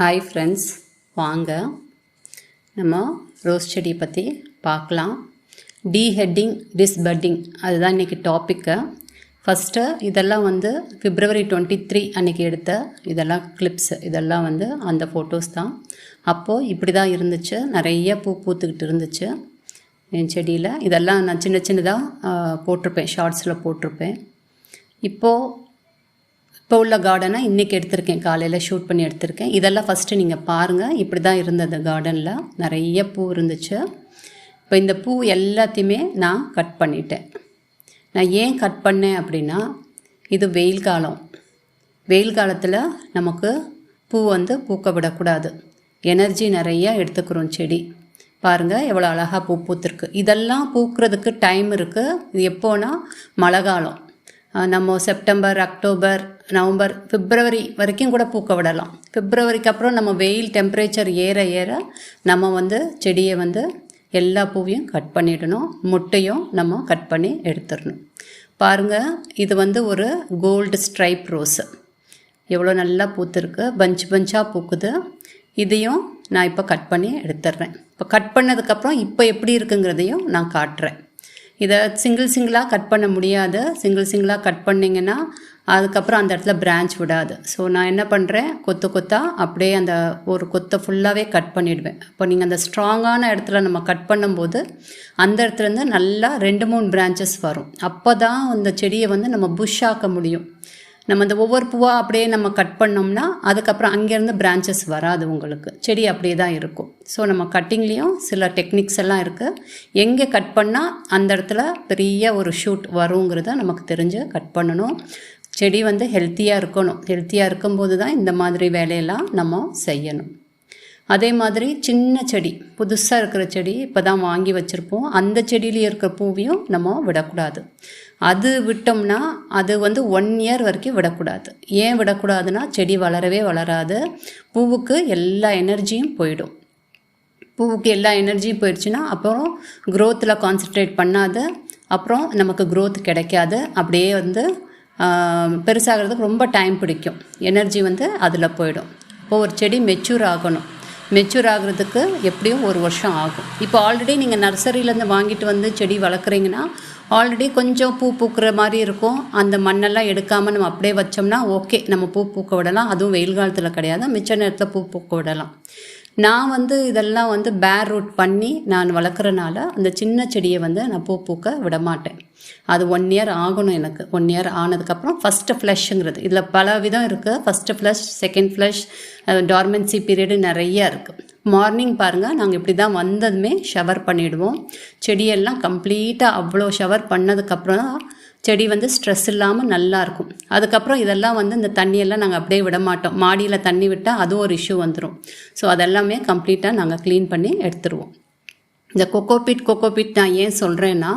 Hi friends வாங்க. நம்ம rose செடியை பற்றி பார்க்கலாம். டீஹெட்டிங் டிஸ்பட்டிங் அதுதான் இன்றைக்கி டாப்பிக்கு ஃபஸ்ட்டு இதெல்லாம் வந்து பிப்ரவரி டுவெண்ட்டி த்ரீ அன்றைக்கி எடுத்த இதெல்லாம் கிளிப்ஸ் இதெல்லாம் வந்து அந்த ஃபோட்டோஸ் தான். அப்போது இப்படி தான் இருந்துச்சு. நிறைய பூ பூத்துக்கிட்டு இருந்துச்சு என் செடியில். இதெல்லாம் நான் சின்ன சின்னதாக போட்டிருப்பேன். ஷார்ட்ஸில் போட்டிருப்பேன். இப்போது இப்போ உள்ள கார்டனை இன்றைக்கி எடுத்திருக்கேன். காலையில் ஷூட் பண்ணி எடுத்திருக்கேன். இதெல்லாம் ஃபஸ்ட்டு நீங்கள் பாருங்கள் இப்படி தான் இருந்தது கார்டனில் நிறைய பூ இருந்துச்சு. இப்போ இந்த பூ எல்லாத்தையுமே நான் கட் பண்ணிட்டேன். நான் ஏன் கட் பண்ணேன் அப்படின்னா இது வெயில் காலம். வெயில் காலத்தில் நமக்கு பூ வந்து பூக்க விடக்கூடாது. எனர்ஜி நிறைய எடுத்துக்கிறோம் செடி. பாருங்கள் எவ்வளோ அழகாக பூ பூத்துருக்கு. இதெல்லாம் பூக்கிறதுக்கு டைம் இருக்குது இது எப்போனா மழை காலம். நம்ம செப்டம்பர் அக்டோபர் நவம்பர் பிப்ரவரி வரைக்கும் கூட பூக்க விடலாம். பிப்ரவரிக்கு அப்புறம் நம்ம வெயில் டெம்பரேச்சர் ஏற ஏற நம்ம வந்து செடியை வந்து எல்லா பூவையும் கட் பண்ணிடணும். முட்டையும் நம்ம கட் பண்ணி எடுத்துடணும். பாருங்கள் இது வந்து ஒரு கோல்டு ஸ்ட்ரைப் ரோஸு எவ்வளோ நல்லா பூத்துருக்கு. பஞ்ச் பஞ்சாக பூக்குது. இதையும் நான் இப்போ கட் பண்ணி எடுத்துடுறேன். இப்போ கட் பண்ணதுக்கப்புறம் இப்போ எப்படி இருக்குங்கிறதையும் நான் காட்டுறேன். இதை சிங்கிள் சிங்கிளாக கட் பண்ண முடியாது. சிங்கிள் சிங்கிளாக கட் பண்ணிங்கன்னா அதுக்கப்புறம் அந்த இடத்துல பிரான்ச் விடாது. ஸோ நான் என்ன பண்ணுறேன் கொத்து கொத்தாக அப்படியே அந்த ஒரு கொத்தை ஃபுல்லாகவே கட் பண்ணிவிடுவேன் அப்போ நீங்கள் அந்த ஸ்ட்ராங்கான இடத்துல நம்ம கட் பண்ணும்போது அந்த இடத்துலேருந்து நல்லா ரெண்டு மூணு பிரான்ச்சஸ் வரும். அப்போ தான் அந்த செடியை வந்து நம்ம புஷ் ஆக்க முடியும். நம்ம அந்த ஒவ்வொரு பூவாக அப்படியே நம்ம கட் பண்ணோம்னா அதுக்கப்புறம் அங்கேருந்து பிரான்ச்சஸ் வராது உங்களுக்கு. செடி அப்படியே தான் இருக்கும். ஸோ நம்ம கட்டிங்லேயும் சில டெக்னிக்ஸ் எல்லாம் இருக்குது எங்கே கட் பண்ணால் அந்த இடத்துல பெரிய ஒரு ஷூட் வருங்கிறத நமக்கு தெரிஞ்சு கட் பண்ணணும். செடி வந்து ஹெல்த்தியாக இருக்கணும். ஹெல்த்தியாக இருக்கும்போது தான் இந்த மாதிரி வேலையெல்லாம் நம்ம செய்யணும். அதே மாதிரி சின்ன செடி புதுசாக இருக்கிற செடி இப்போ தான் வாங்கி வச்சுருப்போம். அந்த செடியிலே இருக்கிற பூவையும் நம்ம விடக்கூடாது. அது விட்டோம்னா அது வந்து ஒன் இயர் வரைக்கும் விடக்கூடாது. ஏன் விடக்கூடாதுன்னா செடி வளரவே வளராது. பூவுக்கு எல்லா எனர்ஜியும் போயிடும். பூவுக்கு எல்லா எனர்ஜியும் போயிடுச்சுன்னா அப்புறம் க்ரோத்தில் கான்சென்ட்ரேட் பண்ணாது அப்புறம் நமக்கு க்ரோத் கிடைக்காது. அப்படியே வந்து பெருசாகிறதுக்கு ரொம்ப டைம் பிடிக்கும். எனர்ஜி வந்து அதில் போயிடும். இப்போ ஒரு செடி மெச்சூர் ஆகணும். மெச்சூர் ஆகிறதுக்கு எப்படியும் ஒரு வருஷம் ஆகும். இப்போ ஆல்ரெடி நீங்கள் நர்சரியிலேருந்து வாங்கிட்டு வந்து செடி வளர்க்குறீங்கன்னா ஆல்ரெடி கொஞ்சம் பூ பூக்கிற மாதிரி இருக்கும். அந்த மண்ணெல்லாம் எடுக்காமல் நம்ம அப்படியே வச்சோம்னா ஓகே நம்ம பூ பூக்க விடலாம். அதுவும் வெயில் காலத்தில் கிடையாது. மிச்ச நேரத்தில் பூ பூக்க விடலாம். நான் வந்து இதெல்லாம் வந்து பேர் ரூட் பண்ணி நான் வளர்க்குறனால அந்த சின்ன செடியை வந்து நான் பூ பூக்க விட மாட்டேன் அது ஒன் இயர் ஆகணும் எனக்கு. ஒன் இயர் ஆனதுக்கப்புறம் ஃபஸ்ட்டு ஃப்ளஷ்ங்கிறது இதில் பல விதம் இருக்குது first flush second flush dormancy period நிறைய இருக்குது மார்னிங் பாருங்கள் நாங்கள் இப்படி தான் வந்ததுமே ஷவர் பண்ணிவிடுவோம் செடியெல்லாம் கம்ப்ளீட்டாக அவ்வளோ ஷவர் பண்ணதுக்கப்புறம் தான் செடி வந்து ஸ்ட்ரெஸ் இல்லாமல் நல்லாயிருக்கும் அதுக்கப்புறம் இதெல்லாம் வந்து இந்த தண்ணியெல்லாம் நாங்கள் அப்படியே விட மாட்டோம். மாடியில் தண்ணி விட்டால் அதுவும் ஒரு இஷ்யூ வந்துடும் ஸோ அதெல்லாமே கம்ப்ளீட்டாக நாங்கள் க்ளீன் பண்ணி எடுத்துருவோம். இந்த கொக்கோபிட் கொக்கோபிட் நான் ஏன் சொல்கிறேன்னா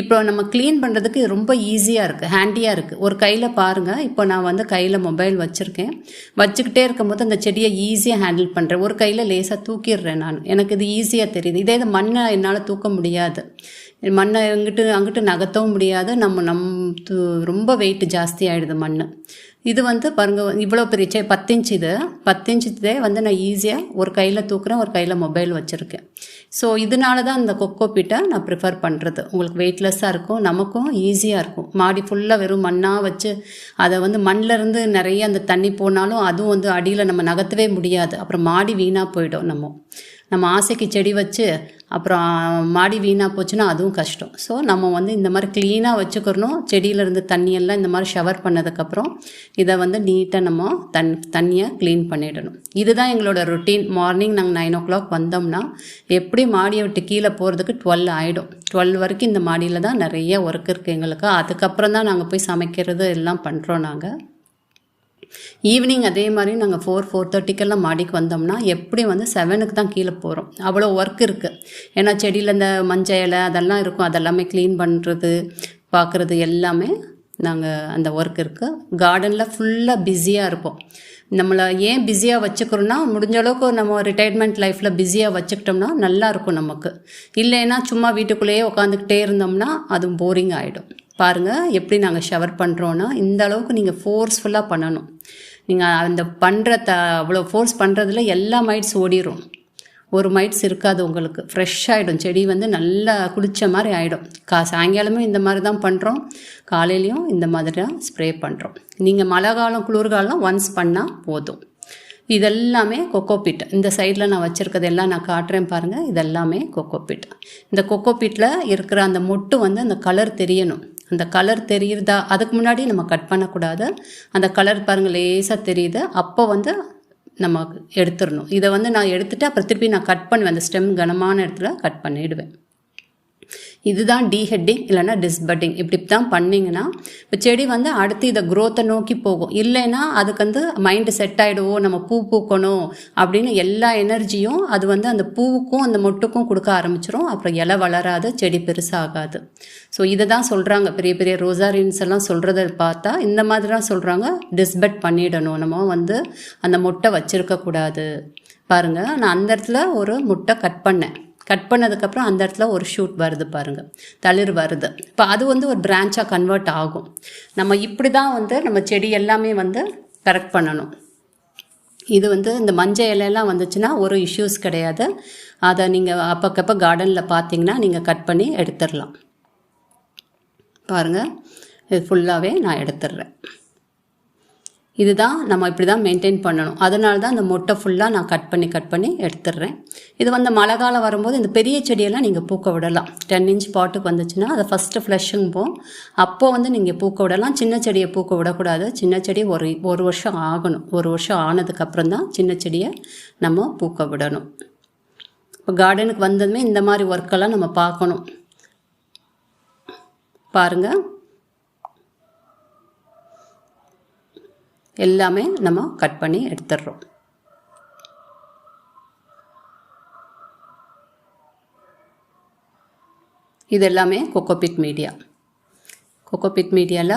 இப்போ நம்ம க்ளீன் பண்ணுறதுக்கு ரொம்ப ஈஸியாக இருக்குது ஹேண்டியாக இருக்குது ஒரு கையில் பாருங்கள் இப்போ நான் வந்து கையில் மொபைல் வச்சுருக்கேன். வச்சுக்கிட்டே இருக்கும்போது அந்த செடியை ஈஸியாக ஹேண்டில் பண்ணுறேன் ஒரு கையில் லேசாக தூக்கிடுறேன் நான். எனக்கு இது ஈஸியாக தெரியுது. இதே இது மண்ணை என்னால் தூக்க முடியாது. மண்ணை எங்கிட்டு அங்கிட்டு நகர்த்தவும் முடியாது. நம்ம நம் ரொம்ப வெயிட் ஜாஸ்தி ஆகிடுது மண் இது வந்து பாருங்க இவ்வளோ பெரிய செ பத்து இன்ச் இது. பத்து இன்ச் வந்து நான் ஈஸியாக ஒரு கையில் தூக்குறேன் ஒரு கையில் மொபைல் வச்சுருக்கேன். ஸோ இதனால தான் இந்த கொக்கோ பீட்டை நான் ப்ரிஃபர் பண்ணுறது உங்களுக்கு வெயிட்லெஸ்ஸாக இருக்கும் நமக்கும் ஈஸியாக இருக்கும். மாடி ஃபுல்லாக வெறும் மண்ணாக வச்சு அதை வந்து மண்ணிலேருந்து நிறைய அந்த தண்ணி போனாலும் அதுவும் வந்து அடியில் நம்ம நகர்த்தவே முடியாது. அப்புறம் மாடி வீணாக போயிடும் நம்ம. நம்ம ஆசைக்கு செடி வச்சு அப்புறம் மாடி வீணாக போச்சுன்னா அதுவும் கஷ்டம். ஸோ நம்ம வந்து இந்த மாதிரி க்ளீனாக வச்சுக்கிறணும். செடியிலேருந்து தண்ணியெல்லாம் இந்த மாதிரி ஷவர் பண்ணதுக்கப்புறம் இதை வந்து நீட்டாக நம்ம தன் தண்ணியை க்ளீன் பண்ணிடணும். இதுதான் எங்களோட ரொட்டீன் மார்னிங் நாங்கள் நைன் ஓ கிளாக் வந்தோம்னா எப்படி மாடியை விட்டு கீழே போகிறதுக்கு டுவெல் ஆகிடும் டுவெல் வரைக்கும் இந்த மாடியில் தான் நிறைய ஒர்க் இருக்குது எங்களுக்கு. அதுக்கப்புறம் தான் நாங்கள் போய் சமைக்கிறது எல்லாம் பண்ணுறோம் நாங்கள் ஈவினிங் அதே மாதிரி நாங்கள் ஃபோர் ஃபோர் தேர்ட்டிக்கெல்லாம் மாடிக்கு வந்தோம்னா எப்படி வந்து செவனுக்கு தான் கீழே போகிறோம் அவ்வளோ ஒர்க் இருக்குது ஏன்னா செடியில் இந்த மஞ்சள் இலை அதெல்லாம் இருக்கும். அதெல்லாமே க்ளீன் பண்ணுறது பார்க்குறது எல்லாமே நாங்கள் அந்த ஒர்க் இருக்குது கார்டனில் ஃபுல்லாக பிஸியாக இருப்போம். நம்மளை ஏன் பிஸியாக வச்சுக்கிறோன்னா முடிஞ்ச அளவுக்கு நம்ம ரிட்டையர்மெண்ட் லைஃப்பில் பிஸியாக வச்சுக்கிட்டோம்னா நல்லாயிருக்கும் நமக்கு. இல்லைன்னா சும்மா வீட்டுக்குள்ளேயே உட்காந்துக்கிட்டே இருந்தோம்னா அதுவும் போரிங் ஆகிடும் பாருங்கள் எப்படி நாங்கள் ஷவர் பண்ணுறோன்னா இந்த அளவுக்கு நீங்கள் ஃபோர்ஸ்ஃபுல்லாக பண்ணணும். நீங்கள் அந்த பண்ணுற த அவ்வளோ ஃபோர்ஸ் பண்ணுறதுல எல்லா மைட்ஸ் ஓடிரும். ஒரு மைட்ஸ் இருக்காது உங்களுக்கு. ஃப்ரெஷ் ஆகிடும் செடி வந்து நல்லா குளிச்ச மாதிரி ஆகிடும் கா சாயங்காலமும் இந்த மாதிரி தான் பண்ணுறோம் காலையிலையும் இந்த மாதிரி தான் ஸ்ப்ரே பண்ணுறோம் நீங்கள் மழை காலம் குளிர்காலம் ஒன்ஸ் பண்ணால் போதும். இதெல்லாமே கொக்கோபிட் இந்த சைடில் நான் வச்சுருக்கிறது எல்லாம் நான் காட்டுறேன் பாருங்கள் இதெல்லாமே கொக்கோபிட் இந்த கொக்கோபிட்டில் இருக்கிற அந்த மொட்டு வந்து அந்த கலர் தெரியணும். அந்த கலர் தெரியுறதா அதுக்கு முன்னாடி நம்ம கட் பண்ணக்கூடாது. அந்த கலர் பாருங்கள் லேசாக தெரியுது. அப்போ வந்து நம்ம எடுத்துடணும். இதை வந்து நான் எடுத்துகிட்டு அப்புறம் திருப்பி நான் கட் பண்ணுவேன் அந்த ஸ்டெம் கனமான இடத்துல கட் பண்ணிவிடுவேன் இதுதான் டீஹெட்டிங் இல்லைன்னா டிஸ்பட்டிங் இப்படி தான் பண்ணிங்கன்னா இப்போ செடி வந்து அடுத்து இதை க்ரோத்தை நோக்கி போகும். இல்லைன்னா அதுக்கு வந்து மைண்டு செட் ஆகிடுவோம் நம்ம பூ பூக்கணும் அப்படின்னு எல்லா எனர்ஜியும் அது வந்து அந்த பூவுக்கும் அந்த மொட்டுக்கும் கொடுக்க ஆரம்பிச்சிரும். அப்புறம் இலை வளராது செடி பெருசாகாது. ஸோ இதை தான் சொல்கிறாங்க பெரிய பெரிய ரோசாரின்ஸ் எல்லாம் சொல்கிறத பார்த்தா இந்த மாதிரி தான் சொல்கிறாங்க டிஸ்பட் பண்ணிடணும். நம்ம வந்து அந்த முட்டை வச்சுருக்கக்கூடாது. பாருங்கள் நான் அந்த இடத்துல ஒரு முட்டை கட் பண்ணேன். கட் பண்ணதுக்கப்புறம் அந்த இடத்துல ஒரு ஷூட் வருது பாருங்கள் தளிர் வருது. இப்போ அது வந்து ஒரு பிரான்ச்சாக கன்வெர்ட் ஆகும். நம்ம இப்படி தான் வந்து நம்ம செடி எல்லாமே வந்து கரெக்ட் பண்ணணும். இது வந்து இந்த மஞ்சள் இலையெல்லாம் வந்துச்சுன்னா ஒரு இஷ்யூஸ் கிடையாது. அதை நீங்கள் அப்பக்கப்போ கார்டனில் பார்த்தீங்கன்னா நீங்கள் கட் பண்ணி எடுத்துடலாம். பாருங்கள் இது ஃபுல்லாகவே நான் எடுத்துடுறேன். இதுதான் நம்ம இப்படி தான் மெயின்டைன் பண்ணணும். அதனால தான் இந்த மொட்டை ஃபுல்லாக நான் கட் பண்ணி கட் பண்ணி எடுத்துடுறேன். இது வந்து மழை காலம் வரும்போது இந்த பெரிய செடியெல்லாம் நீங்கள் பூக்க விடலாம். டென் இன்ச் பாட்டுக்கு வந்துச்சுன்னா அதை ஃபஸ்ட்டு ஃப்ளஷுங்க போம் அப்போது வந்து நீங்கள் பூக்க விடலாம். சின்ன செடியை பூக்க விடக்கூடாது. சின்ன செடி ஒரு ஒரு வருஷம் ஆகணும். ஒரு வருஷம் ஆனதுக்கப்புறம் தான் சின்ன செடியை நம்ம பூக்க விடணும். இப்போ கார்டனுக்கு வந்ததுமே இந்த மாதிரி ஒர்க்கெல்லாம் நம்ம பார்க்கணும். பாருங்கள் எல்லாமே நம்ம கட் பண்ணி எடுத்துடுறோம். இது எல்லாமே கொக்கோபிட் மீடியா கொக்கோபிட் மீடியாவில்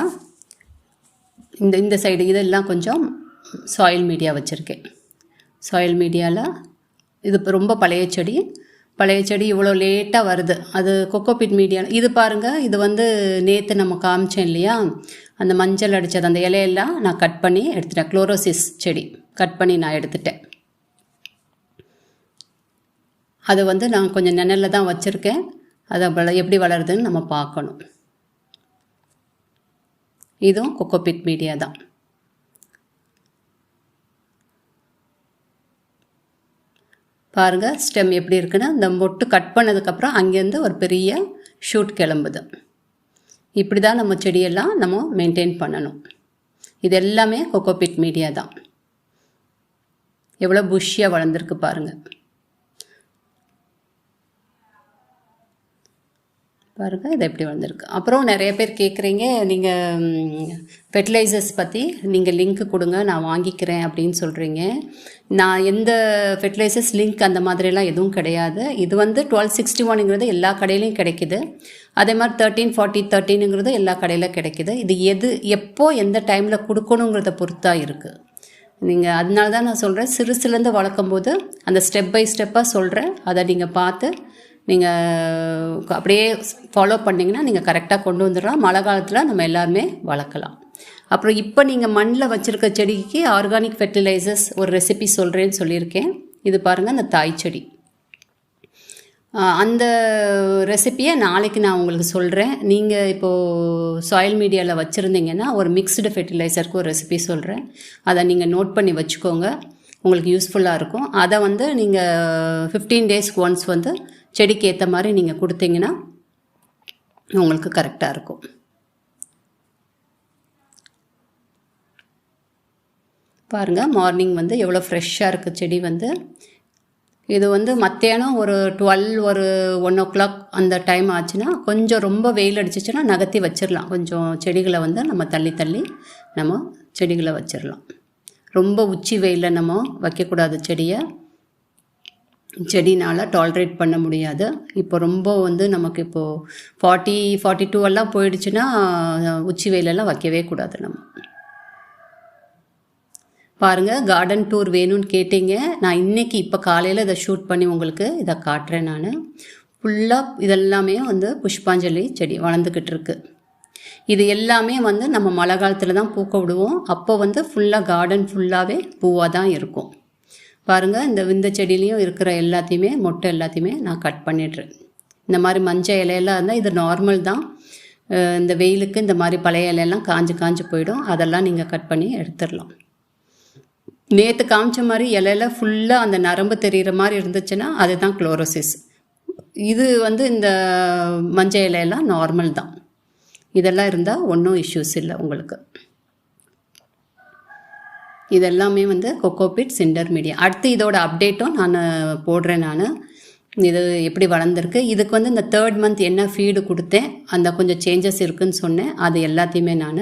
இந்த இந்த சைடு இதெல்லாம் கொஞ்சம் சாயில் மீடியா வச்சுருக்கேன். சாயில் மீடியாவில் இது இப்போ ரொம்ப பழைய செடி பழைய செடி இவ்வளோ லேட்டாக வருது. அது கொக்கோபிட் மீடியா இது பாருங்கள் இது வந்து நேற்று நம்ம காமிச்சேன் இல்லையா? அந்த மஞ்சள் அடித்தது அந்த இலையெல்லாம் நான் கட் பண்ணி எடுத்துட்டேன். குளோரோசிஸ் செடி. கட் பண்ணி நான் எடுத்துட்டேன். அது வந்து நான் கொஞ்சம் நிழலில் தான் வச்சுருக்கேன். அதை எப்படி வளருதுன்னு நம்ம பார்க்கணும். இதுவும் கொக்கோபிட் மீடியா தான். பாருங்கள் ஸ்டெம் எப்படி இருக்குன்னா இந்த மொட்டு கட் பண்ணதுக்கப்புறம் அங்கேருந்து ஒரு பெரிய ஷூட் கிளம்புது. இப்படி தான் நம்ம செடியெல்லாம் நம்ம மெயின்டைன் பண்ணணும். இது எல்லாமே கொக்கோபிட் மீடியா தான். எவ்வளோ புஷ்ஷியாக வளர்ந்துருக்கு பாருங்கள் பாருங்கள் இது எப்படி வந்திருக்கு. அப்புறம் நிறைய பேர் கேட்குறீங்க நீங்கள் ஃபெர்டிலைசர்ஸ் பற்றி நீங்கள் லிங்க் கொடுங்க நான் வாங்கிக்கிறேன் அப்படின்னு சொல்கிறீங்க நான் எந்த ஃபெர்டிலைசர்ஸ் லிங்க் அந்த மாதிரிலாம் எதுவும் கிடையாது. இது வந்து டுவெல் சிக்ஸ்டி ஒனுங்கிறது எல்லா கடையிலையும் கிடைக்கிது. அதே மாதிரி தேர்ட்டீன் ஃபார்ட்டி தேர்ட்டினுங்கிறது எல்லா கடையிலும் கிடைக்கிது. இது எது எப்போ எந்த டைமில் கொடுக்கணுங்கிறத பொறுத்தாக இருக்குது நீங்கள் அதனால தான் நான் சொல்கிறேன் சிறுசுலேருந்து வளர்க்கும் போது அந்த ஸ்டெப் பை ஸ்டெப்பாக சொல்கிறேன் அதை நீங்கள் பார்த்து நீங்கள் அப்படியே ஃபாலோ பண்ணிங்கன்னா நீங்கள் கரெக்டாக கொண்டு வந்துடலாம். மழை காலத்தில் நம்ம எல்லாருமே வளர்க்கலாம். அப்புறம் இப்போ நீங்கள் மண்ணில் வச்சுருக்க செடிக்கு ஆர்கானிக் ஃபெர்டிலைசர்ஸ் ஒரு ரெசிபி சொல்கிறேன்னு சொல்லியிருக்கேன். இது பாருங்கள் அந்த தாய் செடி. அந்த ரெசிப்பியை நாளைக்கு நான் உங்களுக்கு சொல்கிறேன் நீங்கள் இப்போது சாயில் மீடியாவில் வச்சுருந்தீங்கன்னா ஒரு மிக்ஸ்டு ஃபெர்டிலைசருக்கு ஒரு ரெசிபி சொல்கிறேன் அதை நீங்கள் நோட் பண்ணி வச்சுக்கோங்க. உங்களுக்கு யூஸ்ஃபுல்லாக இருக்கும். அதை வந்து நீங்கள் ஃபிஃப்டீன் டேஸ்க்கு ஒன்ஸ் வந்து செடிக்கு ஏற்ற மாதிரி நீங்கள் கொடுத்தீங்கன்னா உங்களுக்கு கரெக்டாக இருக்கும். பாருங்கள் மார்னிங் வந்து எவ்வளோ ஃப்ரெஷ்ஷாக இருக்குது செடி வந்து. இது வந்து மத்தியானம் ஒரு டுவெல் ஒரு ஒன் ஓ கிளாக் அந்த டைம் ஆச்சுன்னா கொஞ்சம் ரொம்ப வெயில் அடிச்சிச்சுன்னா நகர்த்தி வச்சிடலாம் கொஞ்சம் செடிகளை வந்து நம்ம தள்ளி தள்ளி நம்ம செடிகளை வச்சிடலாம் ரொம்ப உச்சி வெயிலில் நம்ம வைக்கக்கூடாது செடியை. செடினால் டாலரேட் பண்ண முடியாது. இப்போ ரொம்ப வந்து நமக்கு இப்போது ஃபார்ட்டி ஃபார்ட்டி டூ எல்லாம் போயிடுச்சுன்னா உச்சி வெயிலெல்லாம் வைக்கவே கூடாது நம்ம. பாருங்கள் கார்டன் டூர் வேணும்னு கேட்டீங்க. நான் இன்றைக்கி இப்போ காலையில் இதை ஷூட் பண்ணி உங்களுக்கு இதை காட்டுறேன் நான். ஃபுல்லாக இதெல்லாமே வந்து புஷ்பாஞ்சலி செடி வளர்ந்துக்கிட்டு இருக்கு. இது எல்லாமே வந்து நம்ம மழை காலத்தில் தான் பூக்க விடுவோம். அப்போ வந்து ஃபுல்லாக கார்டன் ஃபுல்லாகவே பூவாக தான் இருக்கும். பாருங்கள் இந்த விந்த செடியிலையும் இருக்கிற எல்லாத்தையுமே மொட்டை எல்லாத்தையுமே நான் கட் பண்ணிடுறேன். இந்த மாதிரி மஞ்சள் இலையெல்லாம் இருந்தால் இது நார்மல் தான். இந்த வெயிலுக்கு இந்த மாதிரி பழைய இலையெல்லாம் காஞ்சு காஞ்சு போயிடும். அதெல்லாம் நீங்கள் கட் பண்ணி எடுத்துடலாம். நேற்று காமிச்ச மாதிரி இலையில ஃபுல்லாக அந்த நரம்பு தெரிகிற மாதிரி இருந்துச்சுன்னா அதுதான் குளோரோசிஸ் இது வந்து இந்த மஞ்சள் இலையெல்லாம் நார்மல் தான். இதெல்லாம் இருந்தால் ஒன்றும் இஷ்யூஸ் இல்லை உங்களுக்கு. இதெல்லாமே வந்து கொக்கோபிட் சிண்டர் மீடியா அடுத்து இதோட அப்டேட்டும் நான் போடுறேன் நான். இது எப்படி வளர்ந்துருக்கு? இதுக்கு வந்து இந்த தேர்ட் மந்த் என்ன ஃபீடு கொடுத்தேன்? அந்த கொஞ்சம் சேஞ்சஸ் இருக்குன்னு சொன்னேன். அது எல்லாத்தையுமே நான்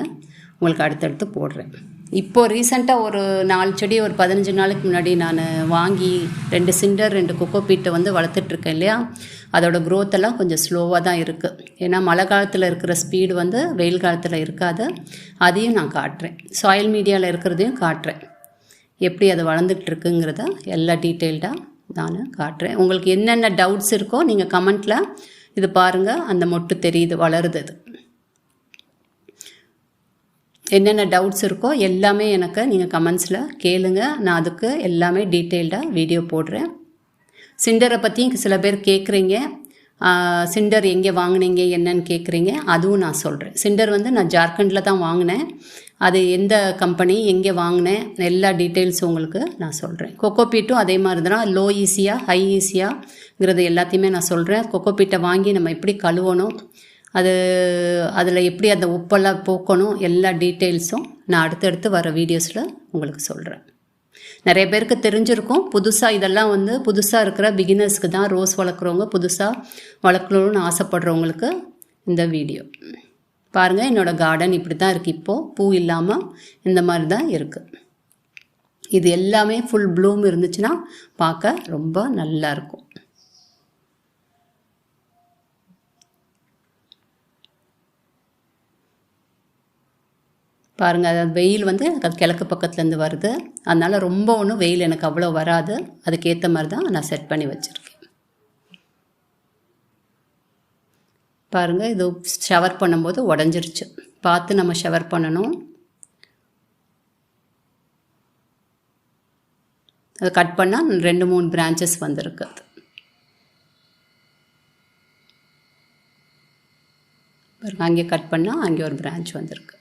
உங்களுக்கு அடுத்தடுத்து போடுறேன். இப்போது ரீசெண்டாக ஒரு நாலு செடி ஒரு பதினஞ்சு நாளுக்கு முன்னாடி நான் வாங்கி ரெண்டு சிண்டர் ரெண்டு கொக்கோபீட்டை வந்து வளர்த்துட்ருக்கேன் இல்லையா? அதோட க்ரோத் எல்லாம் கொஞ்சம் ஸ்லோவாக தான் இருக்குது ஏன்னா மழை காலத்தில் இருக்கிற ஸ்பீடு வந்து வெயில் காலத்தில் இருக்காது. அதையும் நான் காட்டுறேன். சாயில் மீடியாவில் இருக்கிறதையும் காட்டுறேன். எப்படி அது வளர்ந்துட்டு இருக்குங்கிறத எல்லா டீட்டெயில்டாக நான் காட்டுறேன். உங்களுக்கு என்னென்ன டவுட்ஸ் இருக்கோ நீங்கள் கமெண்ட்டில் இது பாருங்கள் அந்த மொட்டு தெரியுது வளருது அது என்னென்ன டவுட்ஸ் இருக்கோ எல்லாமே எனக்கு நீங்கள் கமெண்ட்ஸில் கேளுங்க. நான் அதுக்கு எல்லாமே டீட்டெயில்டாக வீடியோ போடுறேன். சிண்டரை பற்றியும் சில பேர் கேட்குறீங்க சிண்டர் எங்கே வாங்கினீங்க என்னன்னு கேட்குறீங்க அதுவும் நான் சொல்கிறேன் சிண்டர் வந்து நான் ஜார்க்கண்டில் தான் வாங்கினேன். அது எந்த கம்பெனி எங்கே வாங்கினேன் எல்லா டீட்டெயில்ஸ் உங்களுக்கு நான் சொல்கிறேன் கொக்கோபீட்டும் அதே மாதிரி தான் லோ ஈஸியாக ஹை ஈஸியாங்கிறது எல்லாத்தையுமே நான் சொல்கிறேன் கொக்கோபீட்டை வாங்கி நம்ம எப்படி கழுவணும்? அது அதில் எப்படி அந்த உப்பெல்லாம் போக்கணும் எல்லா டீட்டெயில்ஸும் நான் அடுத்தடுத்து வர வீடியோஸில் உங்களுக்கு சொல்கிறேன் நிறைய பேருக்கு தெரிஞ்சிருக்கும். புதுசாக இதெல்லாம் வந்து புதுசாக இருக்கிற பிகினர்ஸ்க்கு தான் ரோஸ் வளர்க்குறவங்க புதுசாக வளர்க்கணும்னு ஆசைப்படுறவங்களுக்கு இந்த வீடியோ. பாருங்கள் என்னோடய கார்டன் இப்படி தான் இருக்குது இப்போது பூ இல்லாமல் இந்த மாதிரி தான் இருக்குது இது எல்லாமே ஃபுல் ப்ளூம் இருந்துச்சுன்னா பார்க்க ரொம்ப நல்லா இருக்கும் பாருங்கள் அது வெயில் வந்து எனக்கு கிழக்கு பக்கத்துலேருந்து வருது. அதனால் ரொம்ப ஒன்றும் வெயில் எனக்கு அவ்வளோ வராது. அதுக்கேற்ற மாதிரி தான் நான் செட் பண்ணி வச்சுருக்கேன். பாருங்கள் இது ஷவர் பண்ணும்போது உடஞ்சிருச்சு. பார்த்து நம்ம ஷவர் பண்ணணும். அதை கட் பண்ணால் ரெண்டு மூணு பிரான்ச்சஸ் வந்திருக்கு அது. பாருங்க அங்கே கட் பண்ணால் அங்கே ஒரு பிரான்ச் வந்திருக்கு.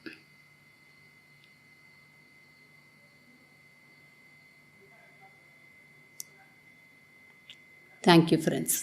Thank you friends